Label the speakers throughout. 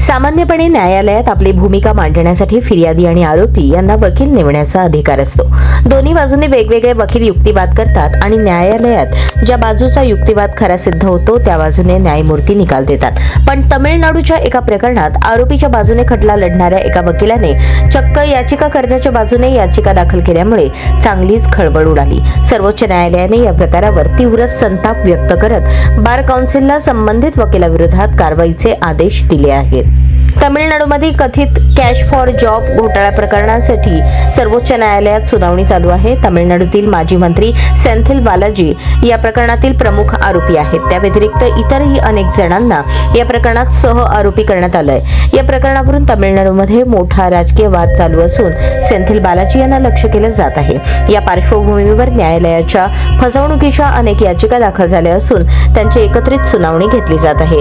Speaker 1: सामान्यपणे न्यायालयात आपली भूमिका मांडण्यासाठी फिर्यादी आणि आरोपी यांना वकील नेमण्याचा अधिकार असतो. दोन्ही बाजूने वेगवेगळे वकील युक्तिवाद करतात आणि न्यायालयात ज्या बाजूचा युक्तिवाद खरा सिद्ध होतो त्या बाजूने न्यायमूर्ती निकाल देतात. पण तमिळनाडूच्या एका प्रकरणात आरोपीच्या बाजूने खटला लढणाऱ्या एका वकिलाने चक्क याचिकाकर्त्याच्या बाजूने याचिका दाखल केल्यामुळे चांगलीच खळबळ उडाली. सर्वोच्च न्यायालयाने या प्रकारावर तीव्र संताप व्यक्त करत बार काउन्सिलला संबंधित वकिलाविरोधात कारवाईचे आदेश दिले आहेत. तमिळनाडूमध्ये कथित कॅश फॉर जॉब घोटाळा प्रकरणासाठी सर्वोच्च न्यायालयात सुनावणी चालू आहे. तमिळनाडूतील माजी मंत्री सेंथिल बालाजी या प्रकरणातील प्रमुख आरोपी आहेत. त्या व्यतिरिक्त इतरही अनेक जणांना या प्रकरणात सह आरोपी करण्यात आलंय. या प्रकरणावरून तमिळनाडूमध्ये मोठा राजकीय वाद चालू असून सेंथिल बालाजी यांना लक्ष केलं जात आहे. या पार्श्वभूमीवर न्यायालयाच्या फसवणुकीच्या अनेक याचिका दाखल झाल्या असून त्यांची एकत्रित सुनावणी घेतली जात आहे.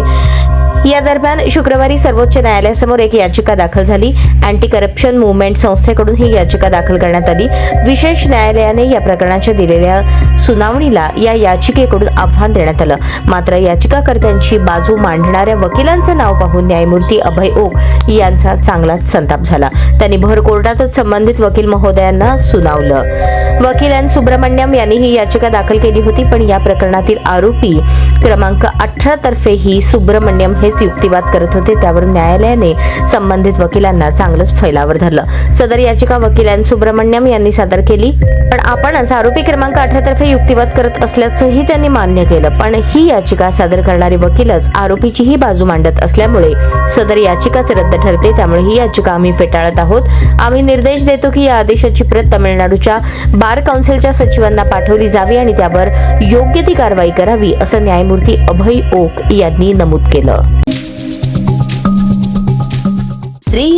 Speaker 1: या दरम्यान शुक्रवारी सर्वोच्च न्यायालयासमोर एक याचिका दाखल झाली. अँटी करप्शन मुवमेंट संस्थेकडून ही याचिका दाखल करण्यात आली. विशेष न्यायालयाने या प्रकरणाच्या दिलेल्या सुनावणीला या याचिकेकडून आव्हान देण्यात आलं. मात्र याचिकाकर्त्यांची बाजू मांडणाऱ्या वकिलांचं नाव पाहून न्यायमूर्ती अभय ओक यांचा चांगलाच संताप झाला. त्यांनी भर कोर्टातच संबंधित वकील महोदयांना सुनावलं. वकील एन. सुब्रमण्यम यांनी ही याचिका दाखल केली होती पण या प्रकरणातील आरोपी क्रमांक अठरा तर्फे ही सुब्रमण्यम हेच युक्तिवाद करत होते. त्यावरून न्यायालयाने संबंधित वकिलांना चांगलंच फैलावर धरलं. सदर याचिका वकील एन सुब्रमण्यम यांनी सादर केली. पण आपणच आरोपी क्रमांक अठरा तर्फे युक्तिवाद करत असल्याचंही त्यांनी मान्य केलं. पण ही याचिका सादर करणारे वकीलच आरोपीचीही बाजू मांडत असल्यामुळे सदर याचिकाच रद्द ठरते. त्यामुळे ही याचिका आम्ही फेटाळत आहोत. आम्ही निर्देश देतो की या आदेशाची प्रत तमिळनाडूच्या बार काउन्सिलच्या सचिवांना पाठवली जावी आणि त्यावर योग्य ती कारवाई करावी असं न्यायमूर्ती अभय ओक यांनी नमूद केलं.